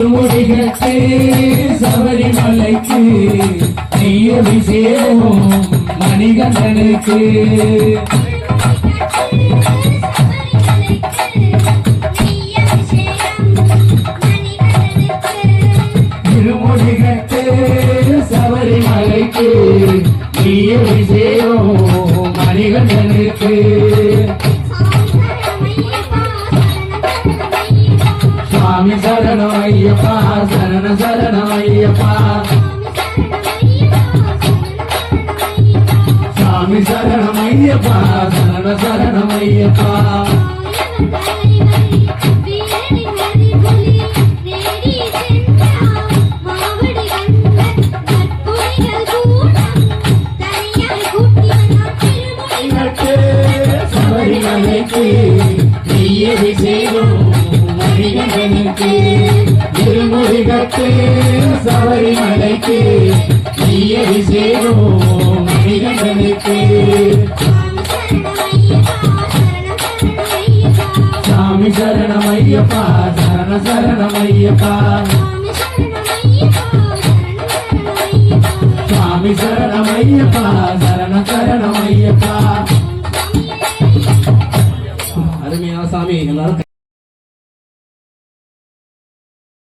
முடிகட்டு சபரிமலைக்கு நெய்யொலி சேரும் மணிகண்டனுக்கு திருமுடிகட்டு சபரிமலைக்கு நெய்யொலி சேரும் மணிகண்டனுக்கு சுவாமி சரணம் ஐயப்பா சரண சரணம் ஐயப்பா சுவாமி சரணம் ஐயப்பா சரண சரணம் ஐயப்பா சபரிமலைக்கு செய்யும் மணிகண்டனுக்கு திருமுருகத்து சபரிமலைக்கு நெய்யடி செய்யும் மணிகண்டனுக்கு சாமி சரணம் ஐயப்பா சரண சரணம் ஐயப்பா சுவாமி சரணம் ஐயப்பா சரண சரணம் ஐயப்பா அருமையான சாமி எல்லாரும்